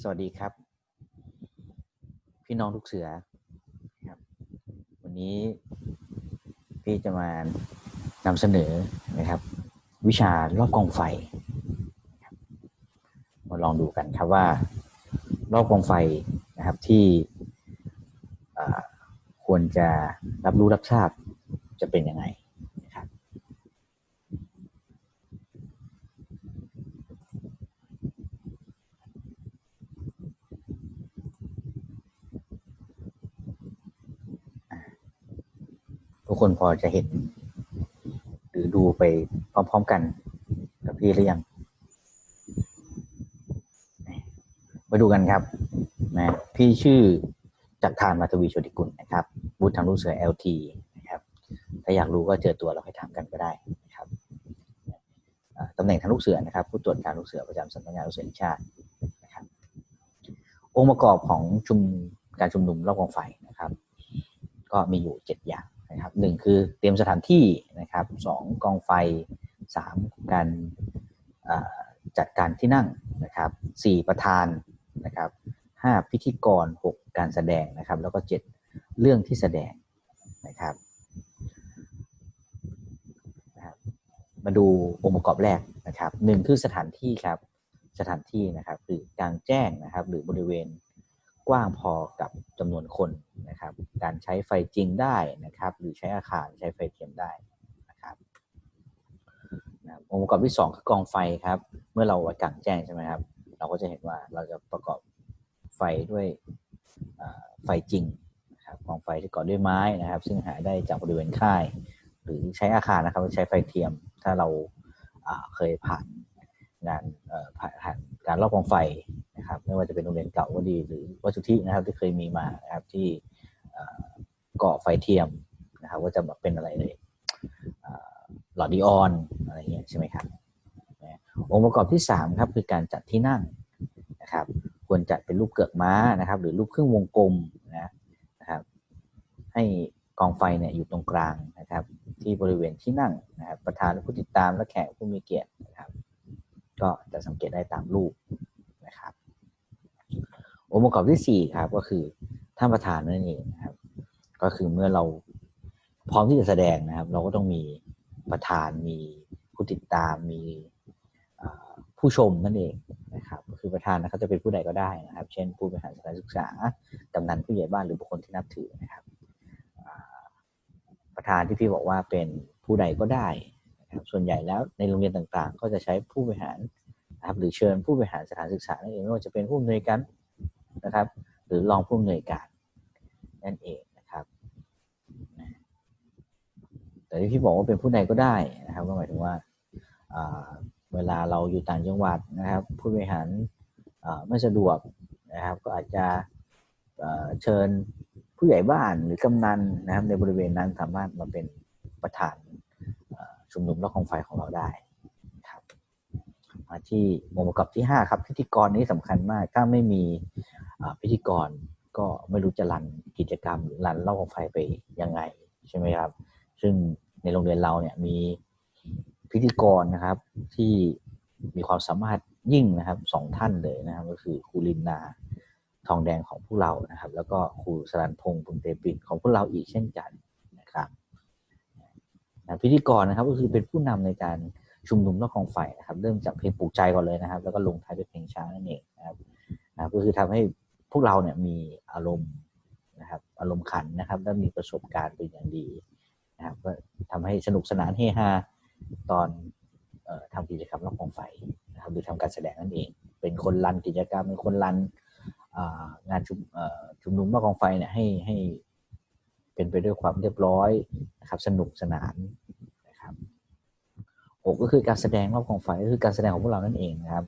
สวัสดีครับ พี่น้องลูกเสือครับ วันนี้พี่จะมานำเสนอนะครับ วิชารอบกองไฟมาลองดูกันครับว่า รอบกองไฟนะครับที่ควรจะรับรู้รับทราบจะเป็นยังไงนะครับ ทุกคนพอจะเห็น หรือดูไปพร้อม ๆ กันกับพี่หรือยังมาดูกันครับนะพี่ชื่อจักรทานมาทวีโชติกุลนะครับบูธทางลูกเสือ LT นะครับถ้าอยากรู้ก็เจอตัวเราให้ถามกันก็ได้นะครับตำแหน่งทางลูกเสือนะครับ ผู้ตรวจการลูกเสือประจำสำนักงานลูกเสือแห่งชาตินะครับ องค์ประกอบของชุมการชุมนุมรอบกองไฟนะครับ ก็มีอยู่7อย่าง นะครับหนึ่งคือเตรียมสถานที่นะครับสองกองไฟสามการจัดการที่นั่งนะครับสี่ประธานนะครับห้าพิธีกรหกการแสดงนะครับ แล้วก็เจ็ดเรื่องที่แสดงนะครับนะครับมาดูองค์ประกอบแรกนะครับหนึ่งคือสถานที่ครับสถานที่นะครับคือกลางแจ้งนะครับหรือบริเวณ กว้างพอกับจำนวนคนนะครับ การใช้ไฟจริงได้นะครับ หรือใช้อาคารใช้ไฟเทียมได้นะครับนะองค์ประกอบที่ 2 คือกองไฟครับ เมื่อเราไว้กลางแจ้งใช่ไหมครับ เราก็จะเห็นว่าเราจะประกอบไฟด้วยไฟจริงนะครับกองไฟที่ก่อด้วยไม้นะครับ ซึ่งหาได้จากบริเวณค่าย หรือใช้อาคารนะครับใช้ไฟเทียม ถ้าเราเคยผ่าน งานผ่านการรอบกองไฟนะครับ ไม่ว่าจะเป็นโรงเรียนเก่าก็ดี หรือวัตถุที่นะครับที่เคยมีมานะครับที่เก่อไฟเทียมนะครับว่าจะแบบเป็นอะไรเลยหลอดดีออนอะไรเงี้ยใช่ไหมครับนะองค์ประกอบที่ 3 ครับคือการจัดที่นั่งนะครับ ควรจัดเป็นรูปเกือกม้านะครับ หรือรูปครึ่งวงกลมนะนะครับ ให้กองไฟเนี่ยอยู่ตรงกลางนะครับ ที่บริเวณที่นั่งนะครับ ประธานผู้ติดตามและแขกผู้มีเกียรติ ก็จะสังเกตได้ตามรูปนะครับองค์ประกอบที่สี่ครับก็คือท่านประธานนั่นเองนะครับ ก็คือเมื่อเราพร้อมที่จะแสดงนะครับ เราก็ต้องมีประธานมีผู้ติดตามมีผู้ชมนั่นเองนะครับก็คือประธานนะครับจะเป็นผู้ใดก็ได้นะครับ เช่น ผู้บริหารสถานศึกษากำนันผู้ใหญ่บ้านหรือบุคคลที่นับถือนะครับ ประธานที่พี่บอกว่าเป็นผู้ใดก็ได้ นะครับส่วนใหญ่แล้วในโรงเรียนต่างๆ ก็จะใช้ผู้บริหารนะครับหรือเชิญผู้บริหารสถานศึกษานั่นเองไม่ว่าจะเป็นผู้อำนวยการนะครับ หรือรองผู้อำนวยการนั่นเองนะครับ แต่ที่พี่บอกว่าเป็นผู้ใดก็ได้นะครับก็หมายถึงว่าเวลาเราอยู่ต่างจังหวัดนะครับ ผู้บริหารไม่สะดวกนะครับ ก็อาจจะเชิญผู้ใหญ่บ้านหรือกำนันนะครับ ในบริเวณนั้นสามารถมาเป็นประธาน ชุมนุมรอบกองไฟของเราได้ครับมาที่องค์ประกอบที่ 5 ครับพิธีกรนี้สำคัญมาก ถ้าไม่มีพิธีกรก็ไม่รู้จะรันกิจกรรมหรือรันเล่าของไฟไปยังไงใช่ไหมครับ ซึ่งในโรงเรียนเราเนี่ยมีพิธีกรนะครับที่มีความสามารถยิ่งนะครับสองท่านเลยนะครับ ก็คือครูลินนาทองแดงของพวกเรานะครับ แล้วก็ครูสรันพงษ์ปุณเตปินของพวกเราอีกเช่นกัน พิธีกรนะครับก็คือเป็นผู้นำในการชุมนุมรอบกองไฟนะครับ เริ่มจากเพลงปลุกใจก่อนเลยนะครับ แล้วก็ลงท้ายด้วยเพลงช้านั่นเองนะครับก็คือทำให้พวกเราเนี่ยมีอารมณ์นะครับอารมณ์ขันนะครับและมีประสบการณ์เป็นอย่างดีนะครับก็ทำให้สนุกสนานเฮฮาตอนออทำกิจกรรมรอบกองไฟนะครับหรือทำการแสดงนั่นเอง เป็นคนรันกิจกรรมเป็นคนรันงานชุมเอ่อชุมนุมรอบกองไฟเนี่ยให้ให้ เป็นไปด้วยความเรียบร้อยนะครับสนุกสนานนะครับหกก็คือการแสดงรอบกองไฟก็คือการแสดงของพวกเรานั่นเองนะครับ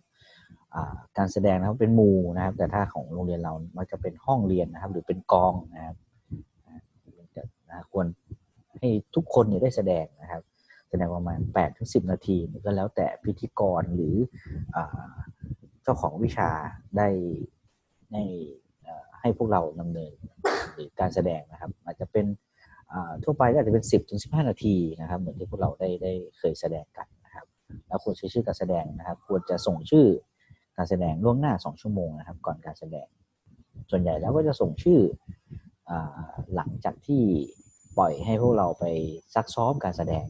การแสดงนะครับเป็นหมู่นะครับ แต่ถ้าของโรงเรียนเรามักจะเป็นห้องเรียนนะครับ หรือเป็นกองนะครับนะควรให้ทุกคนเนี่ยได้แสดงนะครับแสดงประมาณ8ถึง10 นาทีก็แล้วแต่พิธีกรหรือเจ้าของวิชาได้ให้เอ่อ ให้พวกเราดำเนินหรือการแสดงนะครับ อาจจะเป็นทั่วไปก็อาจจะเป็น 10ถึง15นาทีนะครับ เหมือนที่พวกเราได้ได้เคยแสดงกันนะครับ แล้วควรใช้ชื่อการแสดงนะครับ ควรจะส่งชื่อการแสดงล่วงหน้าสองชั่วโมงนะครับ ก่อนการแสดง ส่วนใหญ่แล้วก็จะส่งชื่ออหลังจากที่ปล่อยให้พวกเราไปซักซ้อมการแสดง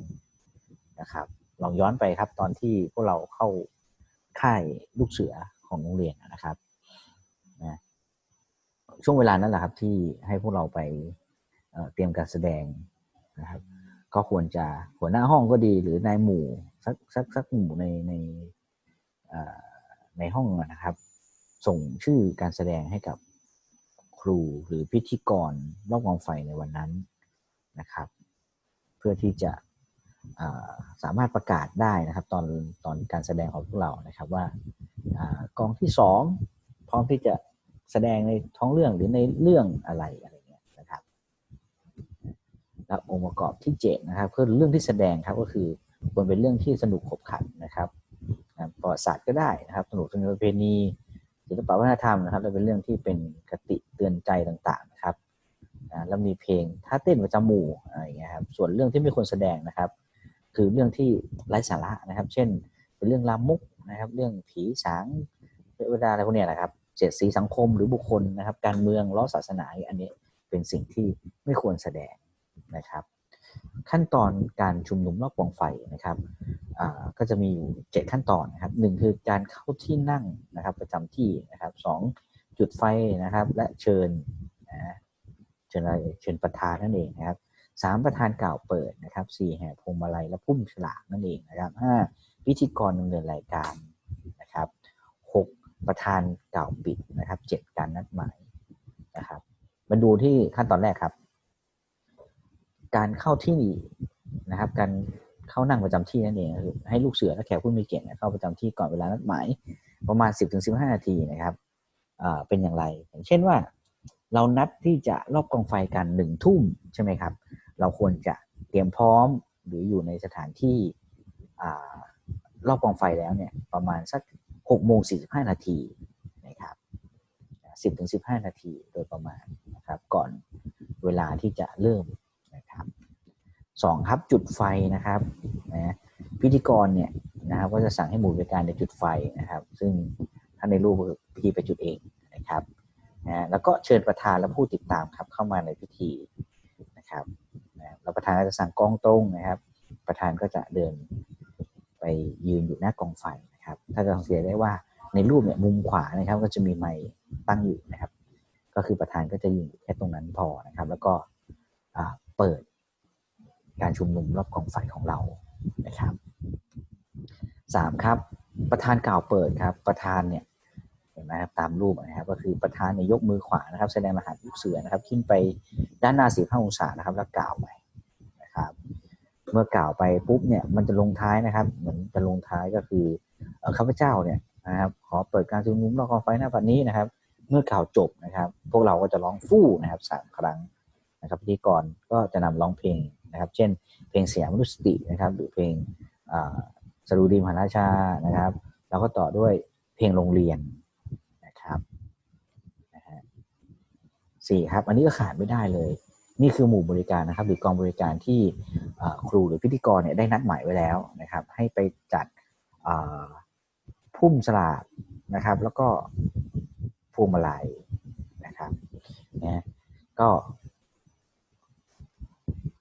นะครับ ลองย้อนไปครับตอนที่พวกเราเข้าค่ายลูกเสือของโรงเรียนนะครับนะ ช่วงเวลานั้นแหละครับที่ให้พวกเราไปเเตรียมการแสดงนะครับ ก็ควรจะหัวหน้าห้องก็ดีหรือนายหมู่สักสักสักหมู่ในในในห้องนะครับ ส่งชื่อการแสดงให้กับครูหรือพิธีกรรอบกองไฟในวันนั้นนะครับ เพื่อที่จะสามารถประกาศได้นะครับ ตอนตอนการแสดงของพวกเรานะครับว่ากองที่สองพร้อมที่จะ แสดงในท้องเรื่องหรือในเรื่องอะไรอะไรเงี้ยนะครับและองค์ประกอบที่เจ็ดนะครับคือเรื่องที่แสดงครับก็คือควรเป็นเรื่องที่สนุกขบขันนะครับอ่าประวัติศาสตร์ก็ได้นะครับสนุกสนุกประเพณีศิลปวัฒนธรรมนะครับและเป็นเรื่องที่เป็นคติเตือนใจต่างๆนะครับแล้วมีเพลงท่าเต้นประจำหมู่อะไรเงี้ยครับส่วนเรื่องที่ไม่ควรแสดงนะครับ คือเรื่องที่ไร้สาระนะครับ เช่น เป็นเรื่องลามกนะครับ เรื่องผีสางเวดาอะไรพวกเนี้ยนะครับ ดสีสังคมหรือบุคคลนะครับ การเมืองล้อศาสนาอันนี้เป็นสิ่งที่ไม่ควรแสดงนะครับ ขั้นตอนการชุมนุมรอบกองไฟนะครับก็จะมีอยู่เจ็ดขั้นตอนนะครับหนึ่งคือการเข้าที่นั่งนะครับประจำที่นะครับสองจุดไฟนะครับและเชิญนะเชิญอะไรเชิญประธานนั่นเองนะครับสามประธานกล่าวเปิดนะครับสี่แห่พวงมาลัยและพุ่มฉลากนั่นเองนะครับห้าพิธีกรดำเนินรายการ ประธานเก่าปิดนะครับเจ็ดการนัดหมายนะครับ มาดูที่ขั้นตอนแรกครับ การเข้าที่นะครับ การเข้านั่งประจำที่นั่นเองคือให้ลูกเสือและแขกผู้มีเกียรติเนี่ยเข้าประจำที่ก่อนเวลานัดหมาย ประมาณ 10-15 นาทีนะครับเป็นอย่างไร อย่างเช่นว่าเรานัดที่จะรอบกองไฟกันหนึ่งทุ่มใช่ไหมครับ เราควรจะเตรียมพร้อมหรืออยู่ในสถานที่อรอบกองไฟแล้วเนี่ยประมาณสัก 6โมง45 นาทีนะครับ10ถึง15 นาทีโดยประมาณนะครับก่อนเวลาที่จะเริ่มนะครับสองครับจุดไฟนะครับนะพิธีกรเนี่ยนะครับก็จะสั่งให้หมู่บริการในจุดไฟนะครับ ซึ่งท่านในรูปพิธีไปจุดเองนะครับนะแล้วก็เชิญประธานและผู้ติดตามครับเข้ามาในพิธีนะครับนะแล้วประธานก็จะสั่งกล้องตรงนะครับ ประธานก็จะเดินไปยืนอยู่หน้ากองไฟ นะครับ ถ้าจะสังเกตได้ว่าในรูปเนี่ยมุมขวานะครับ ก็จะมีไมค์ตั้งอยู่นะครับ ก็คือประธานก็จะยืนอยู่แค่ตรงนั้นพอนะครับ แล้วก็เปิดการชุมนุมรอบกองไฟของเรานะครับสามครับ ประธานกล่าวเปิดครับ ประธานเนี่ยเห็นไหมครับตามรูปนะครับ ก็คือประธานเนี่ยยกมือขวานะครับ แสดงรหัสลูกเสือนะครับ ขึ้นไปด้านหน้า45องศานะครับ แล้วกล่าวไป เมื่อกล่าวไปปุ๊บเนี่ยมันจะลงท้ายนะครับ เหมือนจะลงท้ายก็คือข้าพเจ้าเนี่ยนะครับขอเปิดการชุมนุมรอบกองไฟหน้าบัดนี้นะครับ เมื่อกล่าวจบนะครับ พวกเราก็จะร้องฟู่นะครับสามครั้งนะครับพิธีกรก็จะนำร้องเพลงนะครับ เช่น เพลงเสียงมนุษย์ตินะครับ หรือเพลงสรุดีมหาราชานะครับ แล้วก็ต่อด้วยเพลงโรงเรียนนะครับนะฮะสี่ครับ อันนี้ก็ขาดไม่ได้เลย นี่คือหมู่บริการนะครับ หรือกองบริการที่ ครูหรือพิธีกรเนี่ยได้นัดหมายไว้แล้วนะครับ ให้ไปจัดพุ่มสลากนะครับ แล้วก็พวงมาลัยนะครับนะก็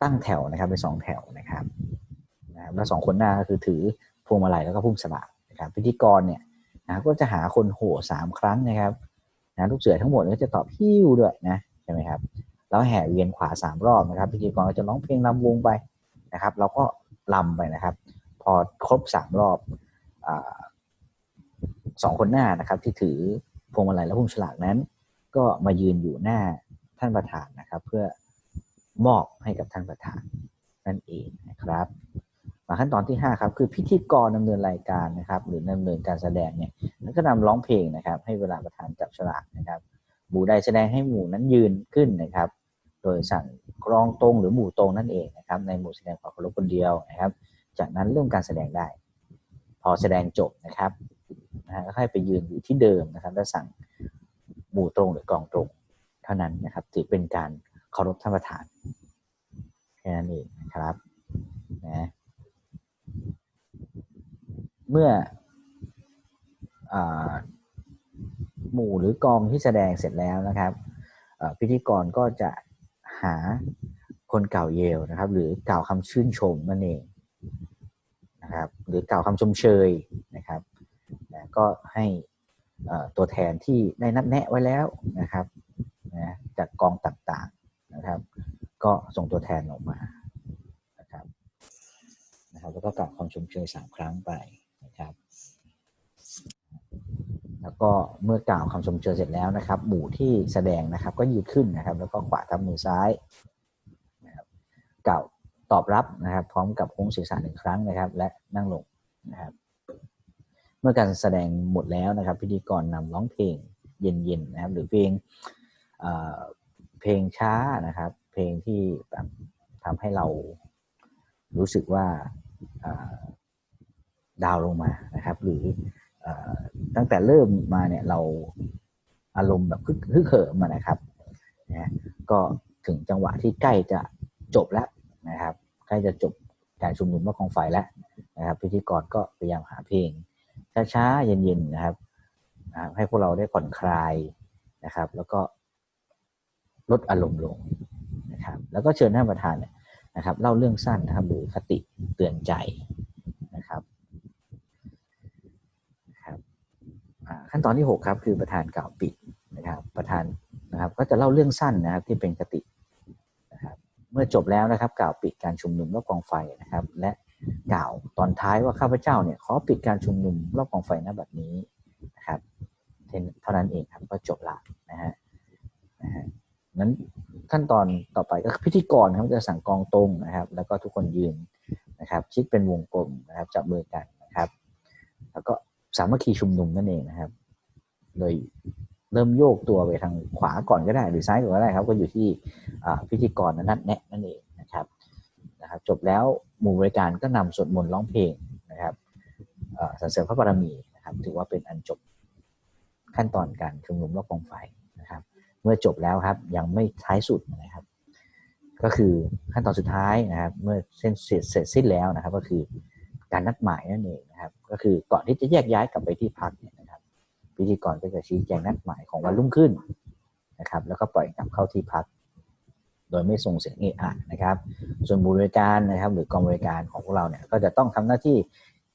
ตั้งแถวนะครับเป็นสองแถวนะครับนะบแล้วสองคนหน้าก็คือถือพวงมาลัยแล้วก็พุ่มสลากนะครับ พิธีกรเนี่ยนะก็จะหาคนโห่สามครั้งนะครับนะลูกเสือทั้งหมดก็จะตอบฮิ้วด้วยนะใช่ไหมครับแล้วแห่เวียนขวาสามรอบนะครับ พิธีกรก็จะร้องเพลงรำวงไป นะครับ เราก็รำไปนะครับ พอครบสามรอบอสองคนหน้านะครับ ที่ถือพวงมาลัยและพุ่มฉลากนั้น ก็มายืนอยู่หน้าท่านประธานนะครับ เพื่อมอบให้กับท่านประธานนั่นเองนะครับมาขั้นตอนที่ 5 ครับคือพิธีกรดำเนินรายการนะครับ หรือดำเนินการแสดงเนี่ยแล้วก็นำร้องเพลงนะครับ ให้เวลาประธานจับฉลากนะครับ หมู่ใดแสดงให้หมู่นั้นยืนขึ้นนะครับ โดยสั่งกรองตรงหรือหมู่ตรงนั่นเองนะครับ ในหมู่แสดงความเคารพคนเดียวนะครับ จากนั้นเริ่มการแสดงได้ พอแสดงจบนะครับนะฮะก็ให้ไปยืนอยู่ที่เดิมนะครับแล้วสั่งหมู่ตรงหรือกองตรงเท่านั้นนะครับ ถือเป็นการเคารพท่านประธานแค่นั้นเองนะครับนะเมื่ออหมู่หรือกองที่แสดงเสร็จแล้วนะครับพิธีกรก็จะ หาคนเก่าเยลนะครับ หรือกล่าวคำชื่นชมนั่นเองนะครับ หรือกล่าวคำชมเชยนะครับนะก็ให้ตัวแทนที่ได้นัดแนะไว้แล้วนะครับนะจากกองต่างๆนะครับ ก็ส่งตัวแทนออกมานะครับนะครับ แล้วก็กล่าวคำชมเชยสามครั้งไปนะครับ แล้ว ก็เมื่อกล่าวคำชมเชยเสร็จแล้วนะครับ หมู่ที่แสดงนะครับ ก็ยืดขึ้นนะครับ แล้วก็ขวาทับมือซ้ายนะครับกล่าวตอบรับนะครับ พร้อมกับโค้งศีรษะหนึ่งครั้งนะครับ และนั่งลงนะครับ เมื่อการแสดงหมดแล้วนะครับ พิธีกรนำร้องเพลงเย็นๆนะครับ หรือเพลงเอ่อเพลงช้านะครับ เพลงที่แบบทำให้เรารู้สึกว่าดาวลงมานะครับ หรือ ตั้งแต่เริ่มมาเนี่ยเราอารมณ์แบบฮึกเหิมนะครับนะก็ถึงจังหวะที่ใกล้จะจบแล้วนะครับ ใกล้จะจบการชุมนุมรอบกองไฟแล้วนะครับ พิธีกรก็พยายามหาเพลง ช้าๆ เย็นๆนะครับนะให้พวกเราได้ผ่อนคลายนะครับ แล้วก็ลดอารมณ์ลงนะครับ แล้วก็เชิญท่านประธานนะครับ เล่าเรื่องสั้นนะครับหรือคติเตือนใจนะครับนะครับอ่า ขั้นตอนที่ 6 ครับ คือประธานกล่าวปิดนะครับ ประธานนะครับ ก็จะเล่าเรื่องสั้นนะครับที่เป็นคตินะครับ เมื่อจบแล้วนะครับ กล่าวปิดการชุมนุมรอบกองไฟนะครับ และกล่าวตอนท้ายว่าข้าพเจ้าเนี่ยขอปิดการชุมนุมรอบกองไฟณบัดนี้นะครับเท่านั้นเองครับก็จบละนะฮะนะฮะนั้นขั้นตอนต่อไปก็พิธีกรครับจะสั่งกองตรงนะครับ แล้วก็ทุกคนยืนนะครับ ชิดเป็นวงกลมนะครับจับมือกันนะครับ แล้วก็สามัคคีชุมนุมนั่นเองนะครับ โดยเริ่มโยกตัวไปทางขวาก่อนก็ได้หรือซ้ายก่อนก็ได้ครับ ก็อยู่ที่พิธีกรนัดแนะนั่นเองนะครับนะครับ จบแล้วหมู่บริการก็นำสวดมนต์ร้องเพลงนะครับสรรเสริญพระบารมีนะครับ ถือว่าเป็นอันจบขั้นตอนการชุมนุมรอบกองไฟนะครับ เมื่อจบแล้วครับยังไม่ท้ายสุดนะครับ ก็คือขั้นตอนสุดท้ายนะครับ เมื่อเส้นเสร็จเสร็จสิ้นแล้วนะครับ ก็คือการนัดหมายนั่นเองนะครับ ก็คือก่อนที่จะแยกย้ายกลับไปที่พักเพิธีกรก็จะชี้แจงนัดหมายของวันรุ่งขึ้นนะครับ แล้วก็ปล่อยกลับเข้าที่พัก โดยไม่ส่งเสียงเอะอะนะครับ ส่วนบริการนะครับ หรือกองบริการของพวกเราเนี่ยก็จะต้องทำหน้าที่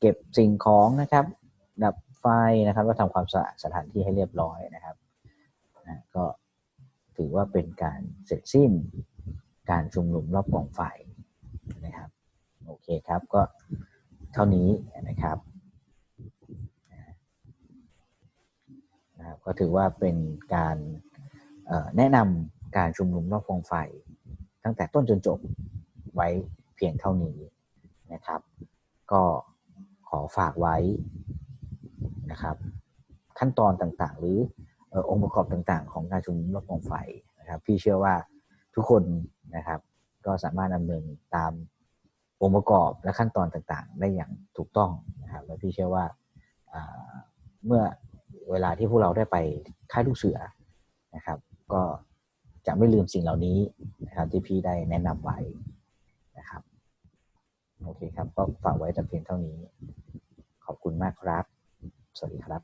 เก็บสิ่งของนะครับ ดับไฟนะครับแล้วทำความสะอาดสถานที่ให้เรียบร้อยนะครับนะก็ถือว่าเป็นการเสร็จสิ้นการชุมนุมรอบกองไฟนะครับ โอเคครับก็เท่านี้นะครับนะครับ ก็ถือว่าเป็นการแนะนำการชุมนุมรอบกองไฟ ตั้งแต่ต้นจนจบไว้เพียงเท่านี้นะครับ ก็ขอฝากไว้นะครับ ขั้นตอนต่างๆ หรือองค์ประกอบต่างๆ ของการชุมนุมรอบกองไฟนะครับ พี่เชื่อว่าทุกคนนะครับ ก็สามารถดำเนินตามองค์ประกอบและขั้นตอนต่างๆ ได้อย่างถูกต้องนะครับและพี่เชื่อว่าเมื่อ เวลาที่พวกเราได้ไปค่ายลูกเสือนะครับ ก็จะไม่ลืมสิ่งเหล่านี้นะครับที่พี่ได้แนะนำไว้นะครับโอเคครับ ก็ฝากไว้แต่เพียงเท่านี้ ขอบคุณมากครับ สวัสดีครับ